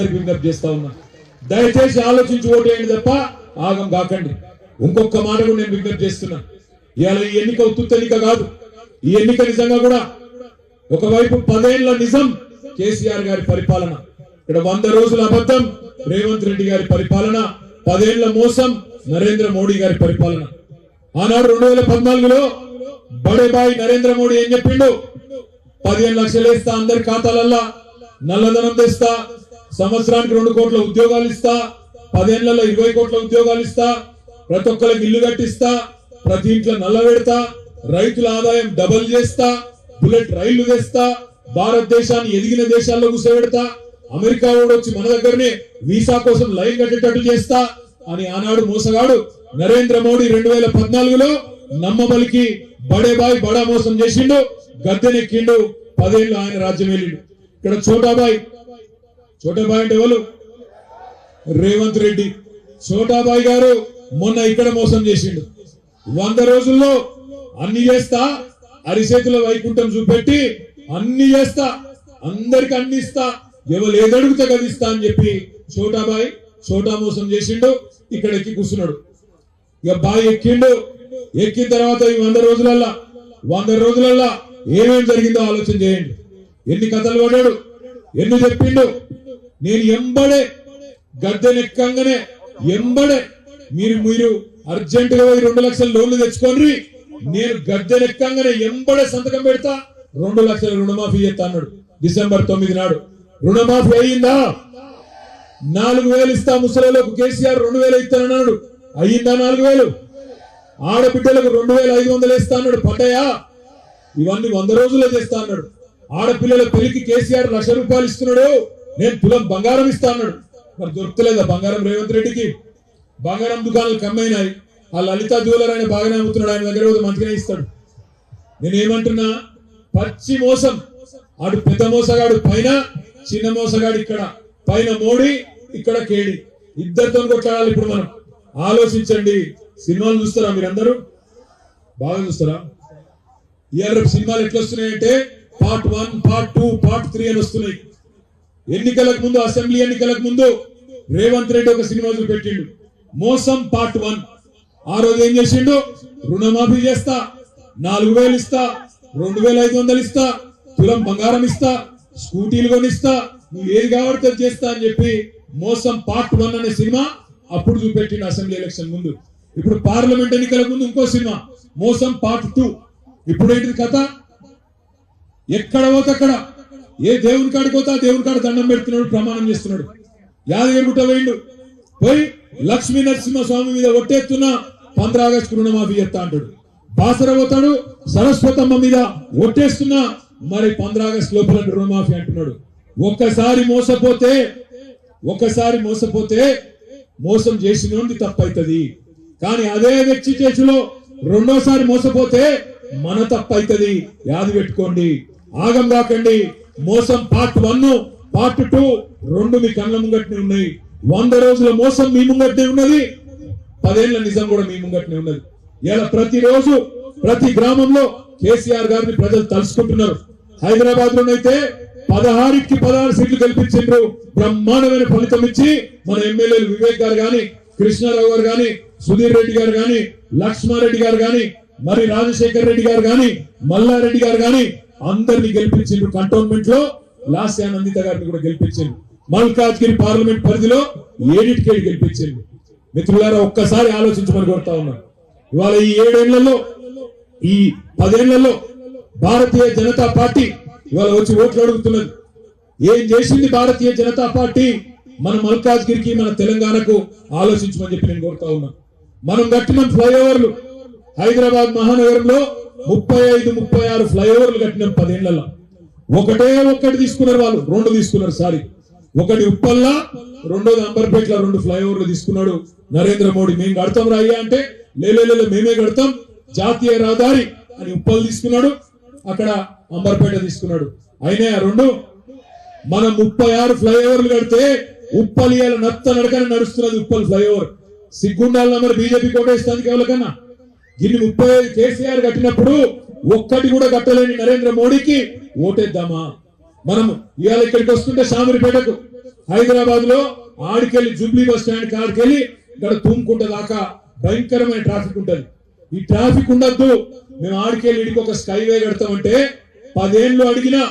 అందరికి విజ్ఞప్తి చేస్తా ఉన్నా. దయచేసి ఆలోచించి ఓటేయండి తప్ప ఆగం కాకండి. ఇంకొక మాట కూడా నేను విజ్ఞప్తి చేస్తున్నా. ఇవాళ ఈ ఎన్నిక ఉత్తుత్త ఎన్నిక కాదు. ఈ ఎన్నిక నిజంగా కూడా ఒకవైపు పదేళ్ళ నిజం కేసీఆర్ గారి పరిపాలన ఇక్కడ వంద రోజుల అబద్ధం రేవంత్ రెడ్డి గారి పరిపాలన పదేళ్ళ మోసం నరేంద్ర మోడీ గారి పరిపాలన. ఆనాడు రెండు వేల పద్నాలుగులో బడేబాయి నరేంద్ర మోడీ ఏం చెప్పిండు? పదిహేను లక్షలు వేస్తా అందరి ఖాతాలల్లా నల్లధనం తెస్తా సంవత్సరానికి రెండు కోట్ల ఉద్యోగాలు ఇస్తా పదేళ్ళలో ఇరవై కోట్ల ఉద్యోగాలు ఇస్తా ప్రతి ఒక్కరికి ఇల్లు కట్టిస్తా ప్రతి ఇంట్లో నల్లబెడతా రైతుల ఆదాయం డబల్ చేస్తా బుల్లెట్ రైళ్ళు వేస్తా భారతదేశాన్ని ఎదిగిన దేశాల్లో కూర్చోబెడతా అమెరికా వాడు వచ్చి మన దగ్గరనే వీసా కోసం లైన్ కట్టేటట్టు చేస్తా అని ఆనాడు మోసగాడు నరేంద్ర మోడీ రెండు వేల పద్నాలుగులో నమ్మబలికి బడే బాయ్ బడా మోసం చేసిండు గద్దెనెక్కిండు పదేళ్ళు ఆయన రాజ్యం వెళ్ళిండు ఇక్కడ చోటాబాయ్ చోటాబాయ్ అంటే ఎవరు? రేవంత్ రెడ్డి. చోటాబాయి గారు మొన్న ఇక్కడ మోసం చేసిండు. వంద రోజుల్లో అన్ని చేస్తా అరిచేతుల వైకుంఠం చూపెట్టి అన్ని చేస్తా అందరికి అన్ని ఇస్తా ఎవరు ఏదడుగుతా కదిస్తా అని చెప్పి చోటాబాయి చోటా మోసం చేసిండు ఇక్కడ ఎక్కి కూర్చున్నాడు. ఇక బాయ్ ఎక్కిండు. ఎక్కిన తర్వాత ఈ వంద రోజులల్లా వంద రోజులల్లా ఏమేమి జరిగిందో ఆలోచన చేయండి. ఎన్ని కథలు పడ్డాడు? ఎన్ని చెప్పిండు? నేను ఎంబడే గద్దెనెక్కంగానే ఎంబడే. మీరు మీరు అర్జెంట్గా పోయి రెండు లక్షల లోన్లు తెచ్చుకోండి. నేను గద్దెనెక్కంగానే ఎంబడే సంతకం పెడతా. రెండు లక్షల రుణమాఫీ చేస్తా అన్నాడు. డిసెంబర్ తొమ్మిది నాడు. రుణమాఫీ అయ్యిందా నాలుగు వేలు ఇస్తా ముసలిలోకి కేసీఆర్ రెండు వేలు ఇస్తానన్నాడు. అయ్యిందా నాలుగు వేలు? ఆడబిడ్డలకు రెండు వేల ఐదు వందలు వేస్తా అన్నాడు. పడ్డాయా? ఇవన్నీ వంద రోజుల్లో చేస్తా అన్నాడు. ఆడపిల్లల పెళ్ళికి కేసీఆర్ లక్ష రూపాయలు ఇస్తున్నాడు. నేను తులం బంగారం ఇస్తా అన్నాడు. మరి దొరకలేదా బంగారం రేవంత్ రెడ్డికి? బంగారం దుకాణాలు కమ్మైనాయి ఆ లలిత జ్యువెలర్ ఆయన బాగానే అమ్ముతున్నాడు. ఆయన దగ్గర పోతే మంచిగానే ఇస్తాడు. నేనేమంటున్నా? పచ్చి మోసం. అటు పెద్ద మోసగాడు పైన చిన్న మోసగాడు ఇక్కడ. పైన మోడీ ఇక్కడ కేడి. ఇద్దరితో కొట్లాడాలి ఇప్పుడు మనం. ఆలోచించండి. సినిమాలు చూస్తారా మీరందరూ? బాగా చూస్తారా? ఇయర్ సినిమాలు ఎట్లా వస్తున్నాయంటే part one part two part three అని వస్తున్నాయి. ఎన్నికలకు ముందు అసెంబ్లీ ఎన్నికలకు ముందు రేవంత్ రెడ్డి ఒక సినిమా చూపెట్టిండు మోసం పార్ట్ వన్. ఆ రోజు ఏం చేసిండు? రుణమాఫీ చేస్తా నాలుగు వేలు ఇస్తా రెండు వేల ఐదు వందలు ఇస్తా తులం బంగారం ఇస్తా స్కూటీలు కొనిస్తా నువ్వు ఏది కావడితే చేస్తా అని చెప్పి మోసం పార్ట్ వన్ అనే సినిమా అప్పుడు చూపెట్టిండు అసెంబ్లీ ఎలక్షన్ ముందు. ఇప్పుడు పార్లమెంట్ ఎన్నికల ముందు ఇంకో సినిమా మోసం పార్ట్ టూ. ఇప్పుడు ఏంటిది కథ? ఎక్కడ పోతే అక్కడ. ఏ దేవుని కాడికి పోతే ఆ దేవుని కాడ దండం పెడుతున్నాడు ప్రమాణం చేస్తున్నాడు. యాదగిరి గుట్ట వేయండు పోయి లక్ష్మీ నరసింహ స్వామి మీద ఒట్టేస్తున్నా పంద్ర ఆగస్టు రుణమాఫీ చేస్తా అంటాడు. బాసర పోతాడు సరస్వతమ్మ మీద ఒట్టేస్తున్నా మరి పంద్ర ఆగస్టు లోపల రుణమాఫీ అంటున్నాడు. ఒక్కసారి మోసపోతే ఒక్కసారి మోసపోతే మోసం చేసినోంది తప్పైతుంది. కానీ అదే వ్యక్తి చేతిలో రెండోసారి మోసపోతే మన తప్పైతుంది. యాది పెట్టుకోండి. ఆగం కాకండి మోసం పార్ట్ వన్ పార్ట్ టూ రెండు మీ కళ్ళ ముంగట్నే ఉన్నాయి. వంద రోజుల మోసం మీ ముంగట్నే ఉన్నది. పదేళ్ళ నిజం కూడా మీ ముంగట్నే ఉన్నది. ఇలా ప్రతిరోజు ప్రతి గ్రామంలో కేసీఆర్ గారిని ప్రజలు తలుసుకుంటున్నారు హైదరాబాద్ లోనైతే పదహారుకి పదహారు సీట్లు కల్పించారు బ్రహ్మాండమైన ఫలితం ఇచ్చి మన ఎమ్మెల్యేలు వివేక్ గారు గాని కృష్ణారావు గారు గాని సుధీర్ రెడ్డి గారు గాని లక్ష్మారెడ్డి గారు గాని మరి రాజశేఖర్ రెడ్డి గారు గాని మల్లారెడ్డి గారు గాని అందరిని గెలిపించారు కంటోన్మెంట్లో లాస్ట్ ఆనందిత గారిని కూడా గెలిపించారు మల్కాజ్గిరి పార్లమెంట్ పరిధిలో ఏడిటికేడి గెలిపించారు మిత్రులారా ఒక్కసారి ఆలోచించమని కోరుతా ఉన్నాను ఇవాళ ఈ ఏడేళ్ళలో ఈ పదేళ్ళలో భారతీయ జనతా పార్టీ ఇవాళ వచ్చి ఓట్లు అడుగుతున్నది. ఏం చేసింది భారతీయ జనతా పార్టీ? మన మల్కాజ్గిరికి మన తెలంగాణకు ఆలోచించమని చెప్పి నేను కోరుతా ఉన్నాను మనం కట్టిన ఫ్లైఓవర్లు హైదరాబాద్ మహానగరంలో ముప్పై ఐదు ముప్పై ఆరు ఫ్లైఓవర్లు కట్టినాం పదేళ్ళలో. ఒకటే ఒక్కటి తీసుకున్నారు వాళ్ళు రెండు తీసుకున్నారు సారీ. ఒకటి ఉప్పల్లా రెండోది అంబర్పేటలో రెండు ఫ్లైఓవర్లు తీసుకున్నాడు నరేంద్ర మోడీ. మేము కడతాం రాయ్యా అంటే లేలేలే మేమే కడతాం జాతీయ రహదారి అని ఉప్పల్ తీసుకున్నాడు అక్కడ అంబర్పేట తీసుకున్నాడు. అయినా రెండు మనం ముప్పై ఆరు ఫ్లైఓవర్లు కడితే ఉప్పల్ ఇవాళ నత్త నడకని నడుస్తున్నది ఉప్పల్ ఫ్లైఓవర్. సిగ్గుండాలన్నా మరి బీజేపీ కోటేస్తానికి ఎవరికన్నా దీన్ని ముప్పై ఐదు కేసీఆర్ కట్టినప్పుడు ఒక్కటి కూడా కట్టలేని నరేంద్ర మోడీకి ఓటేద్దామా? మనం ఇవాళ ఇక్కడికి వస్తుంటే సామరిపేటకు హైదరాబాద్లో ఆడికెళ్ళి జూబ్లీ బస్ స్టాండ్ ఆడికెళ్ళి ఇక్కడ తూముకుంట దాకా భయంకరమైన ట్రాఫిక్ ఉంటుంది. ఈ ట్రాఫిక్ ఉండద్దు. మేము ఆడికెళ్ళి ఇడికి ఒక స్కైవే కడతామంటే పదేళ్ళు అడిగినా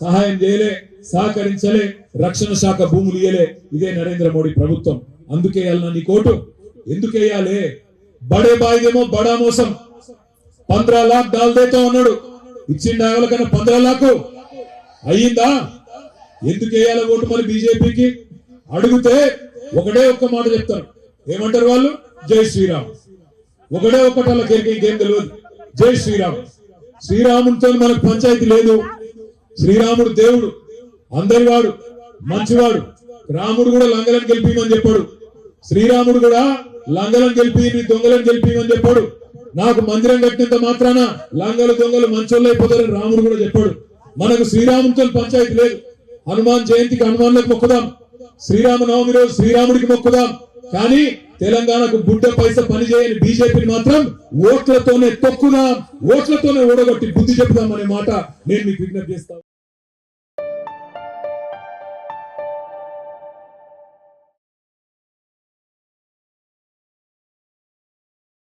సహాయం చేయలే సహకరించలే రక్షణ శాఖ భూములు ఇయ్యలే. ఇదే నరేంద్ర మోడీ ప్రభుత్వం. అందుకే నా నీ కోటు ఎందుకేయాలే బడే బాయిదేమో బడా మోసం. పంద్రా లాక్ దాల్దేతో ఉన్నాడు. అన్నాడు ఇచ్చిండు కన్నా పంద్రా లాక్. అయ్యిందా? ఎందుకు వేయాలి ఓటు మరి బీజేపీకి? అడిగితే ఒకటే ఒక్క మాట చెప్తారు. ఏమంటారు వాళ్ళు? జై శ్రీరామ్. ఒకటే ఒక్కటి వాళ్ళకి ఇంకేం తెలియదు జై శ్రీరామ్. శ్రీరాముడితో మనకు పంచాయతీ లేదు. శ్రీరాముడు దేవుడు. అందరి వాడు. మంచివాడు. రాముడు కూడా లంగలను గెలిపిమని చెప్పాడు. శ్రీరాముడు కూడా లంగలను గెలిపి దొంగలను దొంగలను గెలిపిమని చెప్పాడు. నాకు మందిరం కట్టినంత మాత్రాన లంగలు దొంగలు మంచోళ్ళు అయిపోతారని రాముడు కూడా చెప్పాడు. మనకు శ్రీరాముతో పంచాయతీ లేదు. హనుమాన్ జయంతికి హనుమాన్లకు మొక్కుదాం. శ్రీరామ నవమి రోజు శ్రీరాముడికి మొక్కుదాం. కానీ తెలంగాణకు బుడ్డ పైస పని చేయని బీజేపీని మాత్రం ఓట్లతోనే తొక్కుదాం. ఓట్లతోనే ఓడగొట్టి బుద్ధి చెప్దాం అనే మాట నేను మీకు విజ్ఞప్తి చేస్తాను